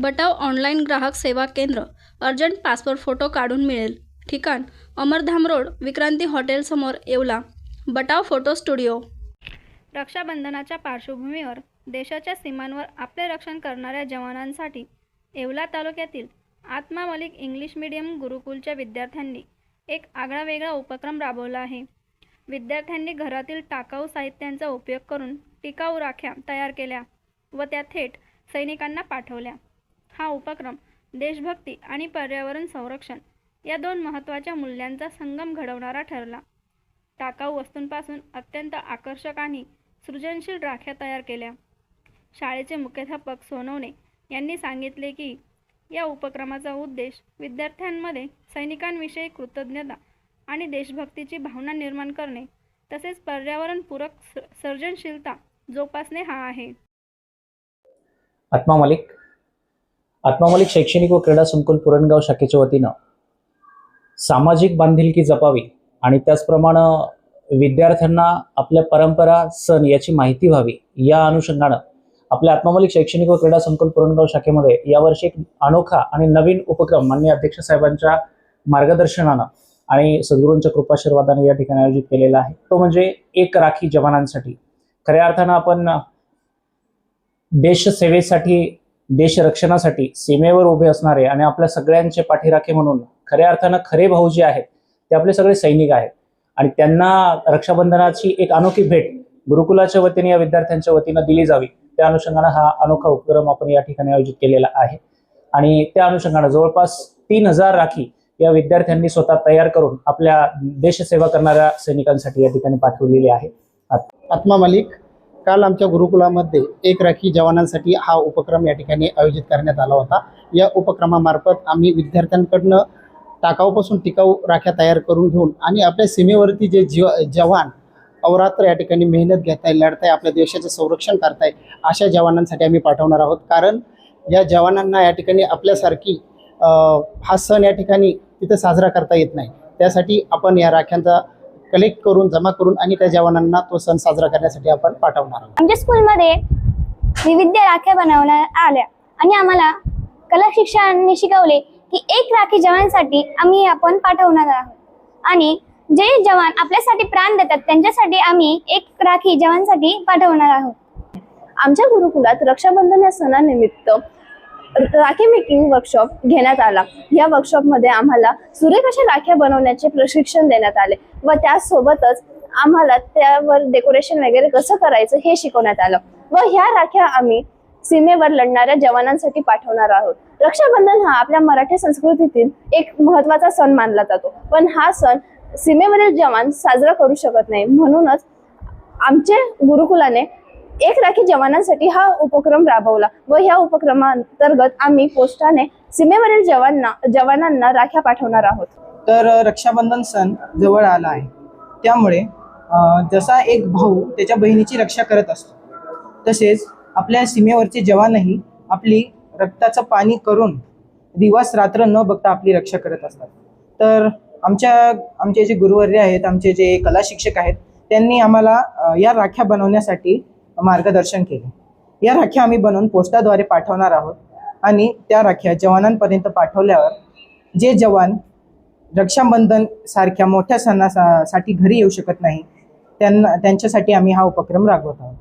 बटाव online ग्राहक सेवा केंद्र अर्जंट पासपोर्ट फोटो काढून मिळेल. ठिकाण अमरधाम रोड विक्रांती हॉटेलसमोर येवला. Batav photo studio. रक्षाबंधनाच्या पार्श्वभूमीवर देशाच्या सीमांवर आपले रक्षण करणाऱ्या जवानांसाठी येवला तालुक्यातील आत्मा मलिक इंग्लिश मीडियम गुरुकुलच्या विद्यार्थ्यांनी एक आगळावेगळा उपक्रम राबवला आहे. विद्यार्थ्यांनी घरातील टाकाऊ साहित्यांचा उपयोग करून टिकाऊ राख्या तयार केल्या व त्या थेट सैनिकांना पाठवल्या. हा उपक्रम देशभक्ती आणि पर्यावरण संरक्षण या दोन महत्त्वाच्या मूल्यांचा संगम घडवणारा ठरला. टाकाऊ वस्तूंपासून अत्यंत आकर्षक आणि सृजनशील राख्या तयार केल्या. शाळेचे मुख्याध्यापक सोनवणे यांनी सांगितले की या उपक्रमाचा उद्देश विद्यार्थ्यांमध्ये सैनिकांविषयी कृतज्ञता आणि देशभक्तीची भावना निर्माण करणे तसेच पर्यावरणपूरक स- सर्जनशीलता जोपासणे हा आहे. आत्मा मलिक आत्मामालिक शैक्षणिक व क्रीडा संकुल पुरणगाव शाखेच्या वतीनं सामाजिक बांधिलकी जपावी आणि त्याचप्रमाणे विद्यार्थ्यांना आपल्या परंपरा सण याची माहिती व्हावी या अनुषंगानं आपल्या आत्मामालिक शैक्षणिक व क्रीडा संकुल पुरणगाव शाखेमध्ये यावर्षी एक अनोखा आणि नवीन उपक्रम माननीय अध्यक्ष साहेबांच्या मार्गदर्शनानं आणि सद्गुरूंच्या कृपाशीर्वादाने या ठिकाणी आयोजित केलेला आहे. तो म्हणजे एक राखी जवानांसाठी. खऱ्या अर्थानं आपण देशसेवेसाठी देश रक्षणासाठी सीमेवर उभे असणारे आणि आपल्या सगळ्यांचे पाठीराखे म्हणून खऱ्या अर्थानं खरे भाऊ जे आहेत ते आपले सगळे सैनिक आहेत. आणि त्यांना रक्षाबंधनाची एक अनोखी भेट गुरुकुलाच्या वतीने या विद्यार्थ्यांच्या वतीनं दिली जावी. त्या अनुषंगानं हा अनोखा उपक्रम आपण या ठिकाणी आयोजित केलेला आहे. आणि त्या अनुषंगानं जवळपास तीन हजार राखी या विद्यार्थ्यांनी स्वतः तयार करून आपल्या देशसेवा करणाऱ्या सैनिकांसाठी या ठिकाणी पाठवलेली आहे. आत्मा मलिक. काल आमच्या गुरुकुलामध्ये एक राखी जवानांसाठी हा उपक्रम या ठिकाणी आयोजित करण्यात आला होता. या उपक्रमामार्फत आम्ही विद्यार्थ्यांकडनं टाकाऊपासून टिकाऊ राख्या तयार करून घेऊन आणि आपल्या सीमेवरती जे जीव जवान अवरात्र या ठिकाणी मेहनत घेताय लढताय आपल्या देशाचं संरक्षण करताय अशा जवानांसाठी आम्ही पाठवणार आहोत. कारण या जवानांना या ठिकाणी आपल्यासारखी हा सण या ठिकाणी तिथं साजरा करता येत नाही. त्यासाठी आपण या राख्यांचा कलेक्ट करून जमा करून आणि त्या जवानांना तो सण साजरा करण्यासाठी आपण पाठवणार आहोत. आमच्या स्कूलमध्ये विविध राख्या बनवण्यात आल्या आणि आम्हाला कला शिक्षकांनी शिकवले की एक राखी जवानसाठी आम्ही आपण पाठवणार आहोत. आणि जे जवान आपल्यासाठी प्राण देतात त्यांच्यासाठी आम्ही एक राखी जवानसाठी पाठवणार आहोत. आमच्या गुरुकुलात रक्षाबंधन या सणानिमित्त राखी मेकिंग वर्कशॉप घेण्यात आला. या वर्कशॉपमध्ये आम्हाला सुरेख अशा राख्या बनवण्याचे प्रशिक्षण देण्यात आले व त्यासोबतच आम्हाला त्यावर डेकोरेशन वगैरे कसं करायचं हे शिकवण्यात आलं. व ह्या राख्या आम्ही सीमेवर लढणाऱ्या जवानांसाठी पाठवणार आहोत. रक्षाबंधन हा आपल्या मराठी संस्कृतीतील एक महत्त्वाचा सण मानला जातो. पण हा सण सीमेवरील जवान साजरा करू शकत नाही. म्हणूनच आमचे गुरुकुलाने एक राखी जवानांसाठी हा उपक्रम राबवला व ह्या उपक्रमांतर्गत आम्ही पोस्टाने सीमेवरील जवानांना जवानांना राख्या पाठवणार आहोत. तर रक्षाबंधन सण जवळ आला आहे. त्यामुळे जसा एक भाऊ त्याच्या बहिणीची रक्षा करत असतो तसेच आपल्या सीमेवरचे जवानही आपली रक्ताचं पाणी करून दिवस रात्र न बघता आपली रक्षा करत असतात. तर आमच्या आमचे जे गुरुवर्य आहेत आमचे जे कला शिक्षक आहेत त्यांनी आम्हाला या राख्या बनवण्यासाठी मार्गदर्शन केले. या राख्या आम्ही बनवून पोस्टाद्वारे पाठवणार आहोत. आणि त्या राख्या जवानांपर्यंत पाठवल्यावर जे जवान रक्षाबंधन सारख्या मोठ्या सणासाठी घरी येऊ शकत नाही त्यांना त्यांच्यासाठी आम्ही हा उपक्रम राबवत आहोत.